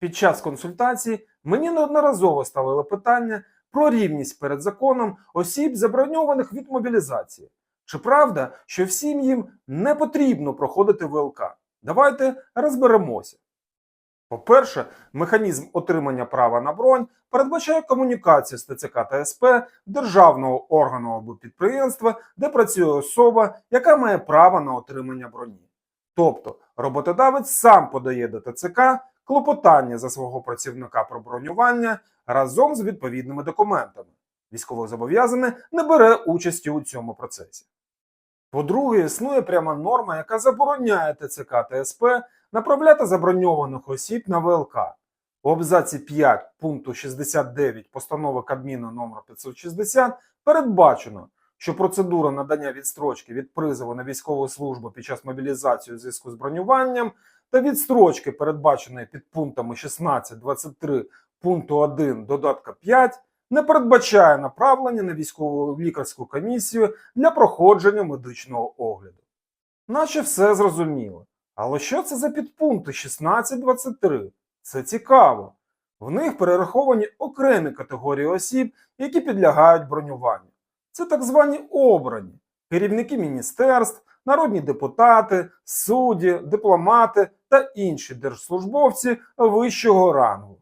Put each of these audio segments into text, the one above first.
Під час консультації мені неодноразово ставили питання про рівність перед законом осіб, заброньованих від мобілізації. Чи правда, що всім їм не потрібно проходити ВЛК? Давайте розберемося. По-перше, механізм отримання права на бронь передбачає комунікацію з ТЦК та СП державного органу або підприємства, де працює особа, яка має право на отримання броні. Тобто роботодавець сам подає до ТЦК клопотання за свого працівника про бронювання разом з відповідними документами. Військовозобов'язаний не бере участі у цьому процесі. По-друге, існує пряма норма, яка забороняє ТЦК та СП направляти заброньованих осіб на ВЛК. У абзаці 5 пункту 69 постанови Кабміну номер 560 передбачено, що процедура надання відстрочки від призову на військову службу під час мобілізації у зв'язку з бронюванням та відстрочки, передбаченої під пунктами 16-23 пункту 1 додатка 5, не передбачає направлення на військову лікарську комісію для проходження медичного огляду. Наче все зрозуміло. Але що це за підпункти 16-23? Це цікаво. В них перераховані окремі категорії осіб, які підлягають бронюванню. Це так звані обрані, керівники міністерств, народні депутати, судді, дипломати та інші держслужбовці вищого рангу.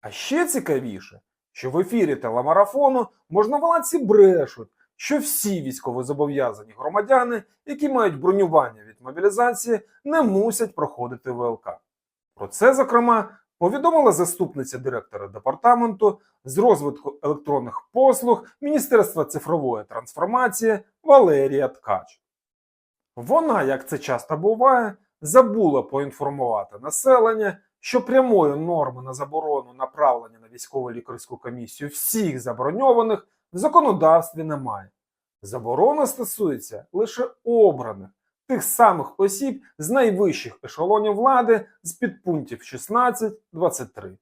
А ще цікавіше, що в ефірі телемарафону можновладці брешуть, що всі військовозобов'язані громадяни, які мають бронювання від мобілізації, не мусять проходити ВЛК. Про це, зокрема, повідомила заступниця директора департаменту з розвитку електронних послуг Міністерства цифрової трансформації Валерія Ткач. Вона, як це часто буває, забула поінформувати населення, що прямої норми на заборону направлення на військово лікарську комісію всіх заброньованих в законодавстві немає. Заборона стосується лише обраних тих самих осіб з найвищих ешелонів влади з підпунктів 16-23.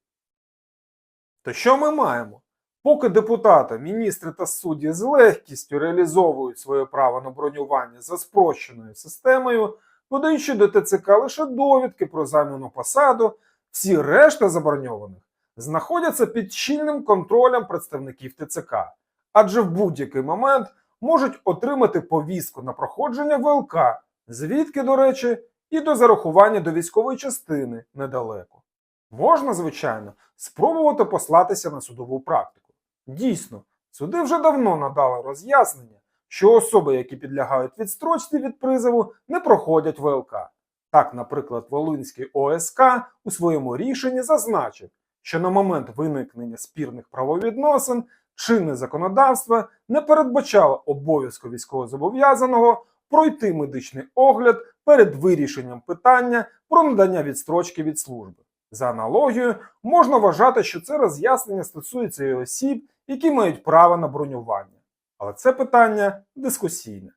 То що ми маємо? Поки депутати, міністри та судді з легкістю реалізовують своє право на бронювання за спрощеною системою, подаючи до ТЦК лише довідки про займану посаду, всі решта заброньованих знаходяться під щільним контролем представників ТЦК, адже в будь-який момент можуть отримати повістку на проходження ВЛК, звідки, до речі, і до зарахування до військової частини недалеко. Можна, звичайно, спробувати послатися на судову практику. Дійсно, суди вже давно надали роз'яснення, що особи, які підлягають відстрочці від призову, не проходять ВЛК. Так, наприклад, Волинський ОСК у своєму рішенні зазначив, що на момент виникнення спірних правовідносин чинне законодавство не передбачало обов'язку військовозобов'язаного пройти медичний огляд перед вирішенням питання про надання відстрочки від служби. За аналогією, можна вважати, що це роз'яснення стосується і осіб, які мають право на бронювання. Але це питання дискусійне.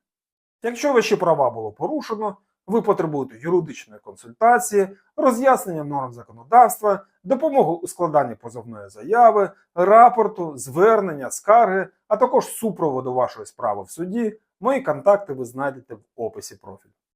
Якщо ваші права було порушено, ви потребуєте юридичної консультації, роз'яснення норм законодавства, допомоги у складанні позовної заяви, рапорту, звернення, скарги, а також супроводу вашої справи в суді, мої контакти ви знайдете в описі профілю.